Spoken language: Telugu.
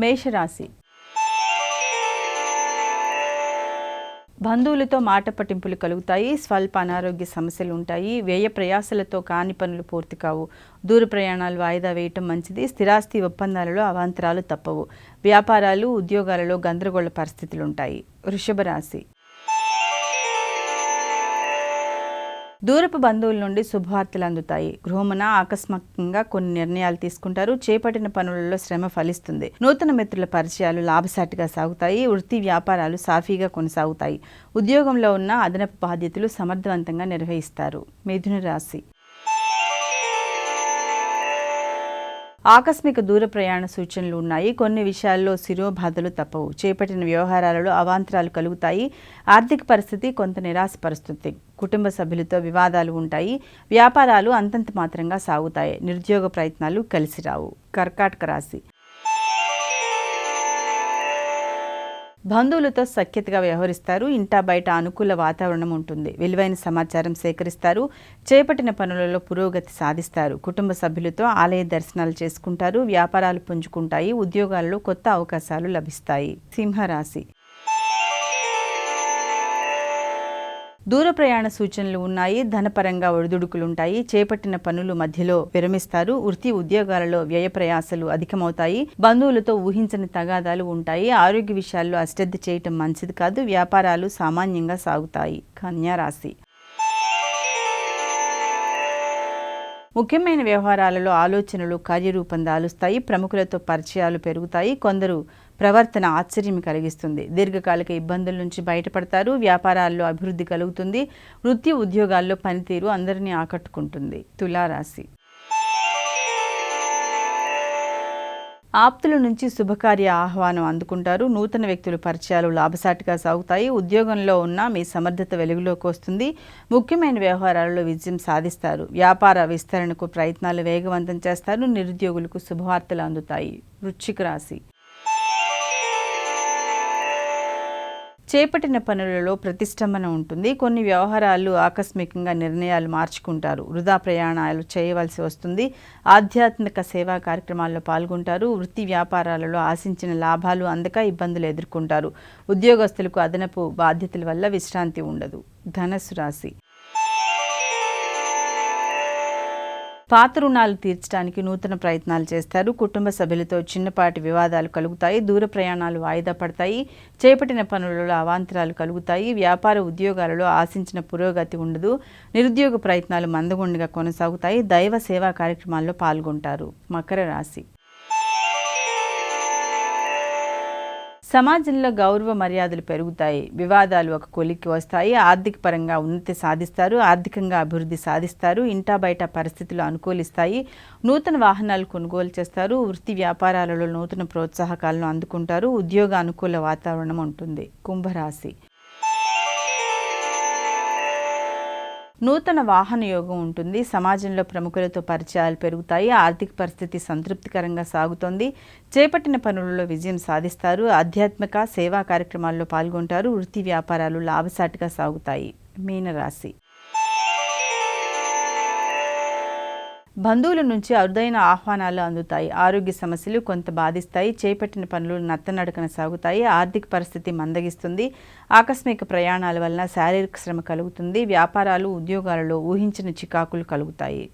మేషరాశి. బంధువులతో మాట పట్టింపులు కలుగుతాయి స్వల్ప అనారోగ్య సమస్యలు ఉంటాయి వ్యయ ప్రయాసలతో కాని పనులు పూర్తి కావు. దూర ప్రయాణాలు వాయిదా వేయటం మంచిది స్థిరాస్తి ఒప్పందాలలో అవాంతరాలు తప్పవు. వ్యాపారాలు ఉద్యోగాలలో గందరగోళ పరిస్థితులు ఉంటాయి వృషభ రాశి. దూరపు బంధువుల నుండి శుభవార్తలు అందుతాయి. గృహమున ఆకస్మికంగా కొన్ని నిర్ణయాలు తీసుకుంటారు. చేపట్టిన పనులలో శ్రమ ఫలిస్తుంది. నూతన మిత్రుల పరిచయాలు లాభసాటిగా సాగుతాయి. వృత్తి వ్యాపారాలు సాఫీగా కొనసాగుతాయి. ఉద్యోగంలో ఉన్న అదనపు బాధ్యతలు సమర్థవంతంగా నిర్వహిస్తారు. మిథున రాశి ఆకస్మిక దూర ప్రయాణ సూచనలు ఉన్నాయి. కొన్ని విషయాల్లో శిరోబాధలు తప్పవు. చేపట్టిన వ్యవహారాలలో అవాంతరాలు కలుగుతాయి. ఆర్థిక పరిస్థితి కొంత నిరాశపరుస్తుంది. కుటుంబ సభ్యులతో వివాదాలు ఉంటాయి. వ్యాపారాలు అంతంత మాత్రంగా సాగుతాయి. నిరుద్యోగ ప్రయత్నాలు కలిసి రావు కర్కాటక రాశి. బంధువులతో సఖ్యతగా వ్యవహరిస్తారు. ఇంటా బయట అనుకూల వాతావరణం ఉంటుంది. విలువైన సమాచారం సేకరిస్తారు. చేపట్టిన పనులలో పురోగతి సాధిస్తారు. కుటుంబ సభ్యులతో ఆలయ దర్శనాలు చేసుకుంటారు. వ్యాపారాలు పుంజుకుంటాయి. ఉద్యోగాలలో కొత్త అవకాశాలు లభిస్తాయి. సింహరాశి దూర ప్రయాణ సూచనలు ఉన్నాయి ధనపరంగా ఒడిదుడుకులుంటాయి చేపట్టిన పనులు మధ్యలో విరమిస్తారు వృత్తి ఉద్యోగాలలో వ్యయ ప్రయాసలు అధికమవుతాయి బంధువులతో ఊహించని తగాదాలు ఉంటాయి ఆరోగ్య విషయాల్లో అశ్రద్ధ చేయటం మంచిది కాదు వ్యాపారాలు సామాన్యంగా సాగుతాయి. కన్యా రాశి. ముఖ్యమైన వ్యవహారాలలో ఆలోచనలు కార్యరూపం దాలుస్తాయి ప్రముఖులతో పరిచయాలు పెరుగుతాయి కొందరు ప్రవర్తన ఆశ్చర్యం కలిగిస్తుంది. దీర్ఘకాలిక ఇబ్బందుల నుంచి బయటపడతారు. వ్యాపారాల్లో అభివృద్ధి కలుగుతుంది. వృత్తి ఉద్యోగాల్లో పనితీరు అందరినీ ఆకట్టుకుంటుంది. తులారాశి. ఆప్తుల నుంచి శుభకార్య ఆహ్వానం అందుకుంటారు. నూతన వ్యక్తుల పరిచయాలు లాభసాటిగా సాగుతాయి. ఉద్యోగంలో ఉన్న మీ సమర్థత వెలుగులోకి వస్తుంది. ముఖ్యమైన వ్యవహారాలలో విజయం సాధిస్తారు. వ్యాపార విస్తరణకు ప్రయత్నాలు వేగవంతం చేస్తారు. నిరుద్యోగులకు శుభవార్తలు అందుతాయి. వృశ్చిక రాశి. చేపట్టిన పనులలో ప్రతిష్టంభన ఉంటుంది. కొన్ని వ్యవహారాలు ఆకస్మికంగా నిర్ణయాలు మార్చుకుంటారు. వృధా ప్రయాణాలు చేయవలసి వస్తుంది. ఆధ్యాత్మిక సేవా కార్యక్రమాల్లో పాల్గొంటారు. వృత్తి వ్యాపారాలలో ఆశించిన లాభాలు అందక ఇబ్బందులు ఎదుర్కొంటారు. ఉద్యోగస్తులకు అదనపు బాధ్యతల వల్ల విశ్రాంతి ఉండదు. ధనస్సు రాశి పాత రుణాలు తీర్చడానికి నూతన ప్రయత్నాలు చేస్తారు. కుటుంబ సభ్యులతో చిన్నపాటి వివాదాలు కలుగుతాయి. దూర ప్రయాణాలు వాయిదా పడతాయి. చేపట్టిన పనులలో అవాంతరాలు కలుగుతాయి. వ్యాపార ఉద్యోగాలలో ఆశించిన పురోగతి ఉండదు. నిరుద్యోగ ప్రయత్నాలు మందగుండగా కొనసాగుతాయి. దైవ సేవా కార్యక్రమాల్లో పాల్గొంటారు. మకర రాశి సమాజంలో గౌరవ మర్యాదలు పెరుగుతాయి. వివాదాలు ఒక కొలిక్కి వస్తాయి. ఆర్థిక పరంగా ఉన్నతి సాధిస్తారు. ఆర్థికంగా అభివృద్ధి సాధిస్తారు. ఇంటా బయట పరిస్థితులు అనుకూలిస్తాయి. నూతన వాహనాలు కొనుగోలు చేస్తారు. వృత్తి వ్యాపారాలలో నూతన ప్రోత్సాహకాలను అందుకుంటారు. ఉద్యోగ అనుకూల వాతావరణం ఉంటుంది. కుంభరాశి నూతన వాహన యోగం ఉంటుంది. సమాజంలో ప్రముఖులతో పరిచయాలు పెరుగుతాయి. ఆర్థిక పరిస్థితి సంతృప్తికరంగా సాగుతోంది. చేపట్టిన పనులలో విజయం సాధిస్తారు. ఆధ్యాత్మిక సేవా కార్యక్రమాల్లో పాల్గొంటారు. వృత్తి వ్యాపారాలు లాభసాటిగా సాగుతాయి. మీనరాశి బంధువుల నుంచి అరుదైన ఆహ్వానాలు అందుతాయి. ఆరోగ్య సమస్యలు కొంత బాధిస్తాయి. చేపట్టిన పనులు నత్తనడకన సాగుతాయి. ఆర్థిక పరిస్థితి మందగిస్తుంది. ఆకస్మిక ప్రయాణాల వలన శారీరక శ్రమ కలుగుతుంది. వ్యాపారాలు ఉద్యోగాలలో ఊహించిన చికాకులు కలుగుతాయి.